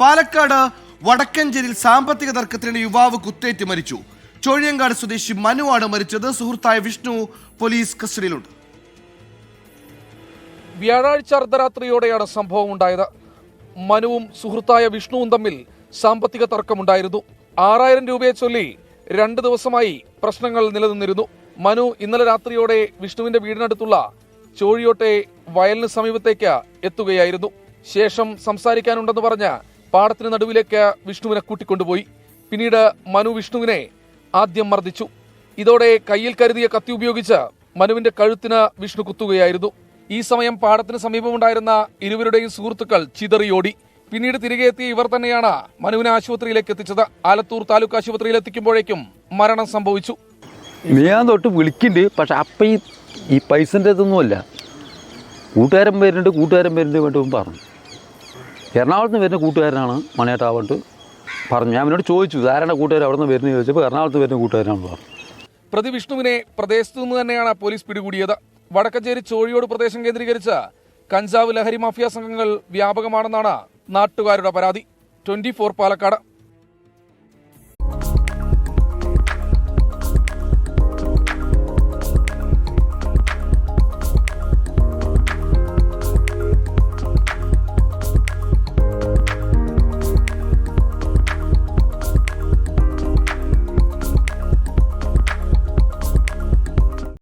പാലക്കാട് വടക്കഞ്ചേരിയിൽ സാമ്പത്തിക തർക്കത്തിനിടെ യുവാവ് കുത്തേറ്റ് മരിച്ചു. ചോഴിയങ്കാട് സ്വദേശി മനുവാണ് മരിച്ചത്. സുഹൃത്തായ വിഷ്ണു പോലീസ് കസ്റ്റഡിയിലുണ്ട്. വ്യാഴാഴ്ച അർദ്ധരാത്രിയോടെയാണ് സംഭവം ഉണ്ടായത്. മനുവും സുഹൃത്തായ വിഷ്ണുവും തമ്മിൽ സാമ്പത്തിക തർക്കമുണ്ടായിരുന്നു. ആറായിരം രൂപയെ ചൊല്ലി രണ്ട് ദിവസമായി പ്രശ്നങ്ങൾ നിലനിന്നിരുന്നു. മനു ഇന്നലെ രാത്രിയോടെ വിഷ്ണുവിന്റെ വീടിനടുത്തുള്ള ചോഴിയോട്ടെ വയലിന് സമീപത്തേക്ക് എത്തുകയായിരുന്നു. ശേഷം സംസാരിക്കാനുണ്ടെന്ന് പറഞ്ഞ് പാടത്തിന് നടുവിലേക്ക് വിഷ്ണുവിനെ കൂട്ടിക്കൊണ്ടുപോയി. പിന്നീട് മനു വിഷ്ണുവിനെ ആദ്യം മർദ്ദിച്ചു. ഇതോടെ കയ്യിൽ കരുതിയ കത്തി ഉപയോഗിച്ച് മനുവിന്റെ കഴുത്തിന് വിഷ്ണു കുത്തുകയായിരുന്നു. ഈ സമയം പാടത്തിന് സമീപമുണ്ടായിരുന്ന ഇരുവരുടെയും സുഹൃത്തുക്കൾ ചിതറിയോടി. പിന്നീട് തിരികെ എത്തിയ ഇവർ തന്നെയാണ് മനുവിനെ ആശുപത്രിയിലേക്ക് എത്തിച്ചത്. ആലത്തൂർ താലൂക്ക് ആശുപത്രിയിൽ എത്തിക്കുമ്പോഴേക്കും മരണം സംഭവിച്ചു. ഞാൻ തൊട്ട് വിളിക്കുന്നുണ്ട് പക്ഷെ അപ്പം ഈ ഈ പൈസന്റെ ഇതൊന്നുമല്ല. കൂട്ടുകാരൻ വരുന്നുണ്ട് കൂട്ടുകാരൻ വരുന്നുണ്ട് വേണ്ടി പറഞ്ഞു. എറണാകുളത്ത് നിന്ന് വരുന്ന കൂട്ടുകാരനാണ് മണിയേട്ടാവണ്ട് പറഞ്ഞു ഞാൻ എന്നോട് ചോദിച്ചു ധാരണ കൂട്ടുകാർ അവിടെ നിന്ന് വരുന്നത് ചോദിച്ചപ്പോൾ എറണാകുളത്ത് വരുന്ന കൂട്ടുകാരനാണ് പറഞ്ഞു. പ്രതി വിഷ്ണുവിനെ പ്രദേശത്തു നിന്ന് തന്നെയാണ് പോലീസ് പിടികൂടിയത്. വടക്കഞ്ചേരി ചോഴിയോട് പ്രദേശം കേന്ദ്രീകരിച്ച കഞ്ചാവ് ലഹരി മാഫിയ സംഘങ്ങൾ വ്യാപകമാണെന്നാണ് നാട്ടുകാരുടെ പരാതി. Twenty four Palakkad.